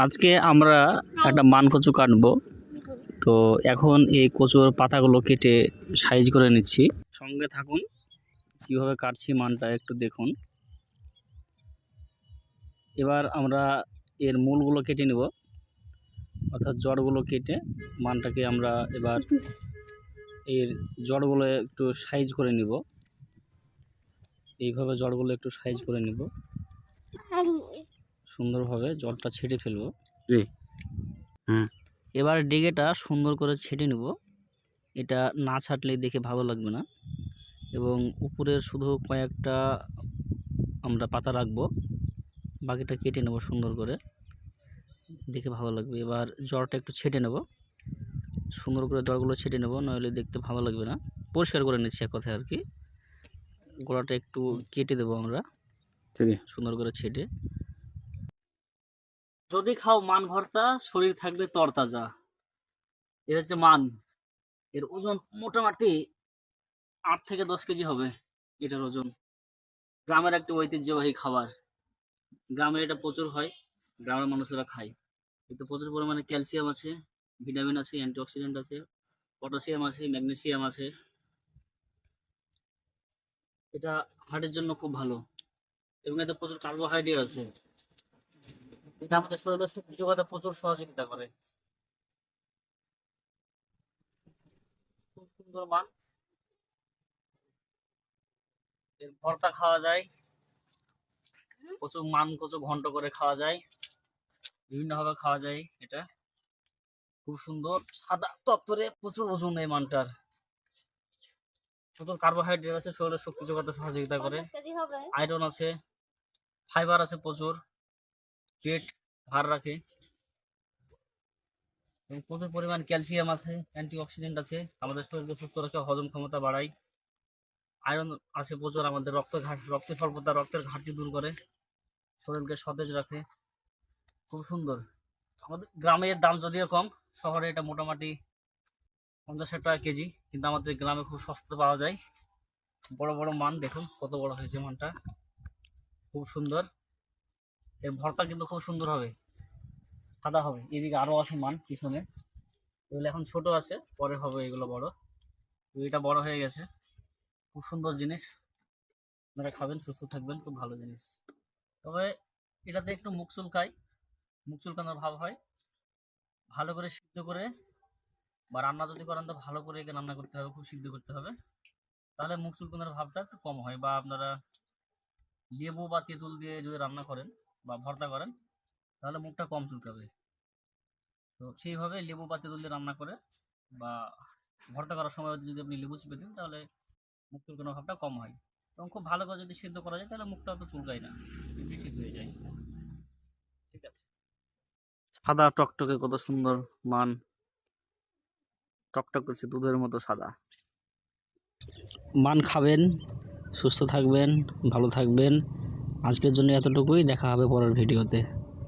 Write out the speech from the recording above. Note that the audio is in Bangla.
আজকে আমরা একটা মান কচু কাটবো। তো এখন এই কচুর পাতাগুলো কেটে সাইজ করে নিচ্ছি। সঙ্গে থাকুন, কীভাবে কাটছি মানটা একটু দেখুন। এবার আমরা এর মূলগুলো কেটে নেব। অর্থাৎ জড়গুলো কেটে মানটাকে আমরা এবার এর জড়গুলো একটু সাইজ করে নিব। এইভাবে জড়গুলো একটু সাইজ করে নিব। সুন্দরভাবে জলটা ছেটে ফেলব। জি। হুম। এবার ডেগেটা সুন্দর করে ছেটে নেব। এটা না ছাটলে দেখে ভালো লাগবে না। এবং উপরের শুধু কয়েকটা আমরা পাতা রাখব। বাকিটা কেটে নেব সুন্দর করে। দেখে ভালো লাগবে। এবার জলটা একটু ছেটে নেব। সুন্দর করে জলগুলো ছেটে নেব নইলে দেখতে ভালো লাগবে না। পরিষ্কার করে নিচ্ছি এক কথায় আর কি। গোড়াটা একটু কেটে দেবো আমরা। সুন্দর করে ছেটে। যদি খাও মান ভর্তা, শরীর থাকবে তরতাজা। এর হচ্ছে মান। এর ওজন মোটামুটি আট থেকে দশ কেজি হবে এটার ওজন। গ্রামের একটি ঐতিহ্যবাহী খাবার। গ্রামে এটা প্রচুর হয়, গ্রামের মানুষেরা খায়। এতে প্রচুর পরিমাণে ক্যালসিয়াম আছে, ভিটামিন আছে, অ্যান্টিঅক্সিডেন্ট আছে, পটাশিয়াম আছে, ম্যাগনেসিয়াম আছে। এটা হার্টের জন্য খুব ভালো এবং এতে প্রচুর কার্বোহাইড্রেট আছে। এটা আমাদের শরীরের যোগাতে প্রচুর সহযোগিতা করে। খুব সুন্দর মান। এর ভর্তা খাওয়া যায়। প্রচুর মান কচু ঘন্ট করে খাওয়া যায়। বিভিন্ন ভাবে খাওয়া যায় এটা। খুব সুন্দর। সাদা তত্তরে প্রচুর ওজন এই মানটার। প্রচুর কার্বোহাইড্রেট আছে শরীরের শক্তি যোগাতে সহযোগিতা করে। আয়রন আছে ফাইবার আছে প্রচুর। পেট ভার রাখে। এবং প্রচুর পরিমাণ ক্যালসিয়াম আছে, অ্যান্টিঅক্সিডেন্ট আছে। আমাদের শরীরকে সুস্থ রাখে, হজম ক্ষমতা বাড়ায়। আয়রন আছে প্রচুর আমাদের রক্ত ঘাট রক্তের স্বল্পতা, রক্তের ঘাটতি দূর করে। শরীরকে সতেজ রাখে। খুব সুন্দর। আমাদের গ্রামের দাম যদিও কম, শহরে এটা মোটামুটি পঞ্চাশ টাকা কেজি, কিন্তু আমাদের গ্রামে খুব সস্তা পাওয়া যায়। বড় বড় মান, দেখুন কত বড় হয়েছে মানটা। খুব সুন্দর। এর ভর্তা কিন্তু খুব সুন্দর হবে। সাদা হবে। এদিকে আরও আছে মান পিছনে। এগুলো এখন ছোট আছে, পরে হবে এগুলো বড়। এটা বড় হয়ে গেছে। খুব সুন্দর জিনিস। আপনারা খাবেন, সুস্থ থাকবেন, খুব ভালো জিনিস। তবে এটাতে একটু মুখ চুলকায় মুখ চুলকানোর ভাব হয়। ভালো করে সিদ্ধ করে বা রান্না যদি করেন তো ভালো করে একে রান্না করতে হবে, খুব সিদ্ধ করতে হবে। তাহলে মুখ চুলকানোর ভাবটা একটু কম হয় বা আপনারা লেবু বা তেঁতুল দিয়ে যদি রান্না করেন বা ভর্তা করেন, তাহলে মুখটা কম চুলকাবে। তো সেইভাবে লেবু বা তেঁতুল দিয়ে রান্না করে বা ভর্তা করার সময় যদি আপনি লেবু চিপে দিন, তাহলে মুখ চুলকানোর ভাবটা কম হয়। এবং খুব ভালো করে যদি সিদ্ধ করা যায়, তাহলে মুখটা অত চুলকায় না ঠিক হয়ে যায়। ঠিক আছে। সাদা টকটকে কত সুন্দর মান। টকটক করছে দুধের মতো সাদা। মান খাবেন, সুস্থ থাকবেন, ভালো থাকবেন। আজকের জন্য এতটুকুই দেখা হবে পরের ভিডিওতে।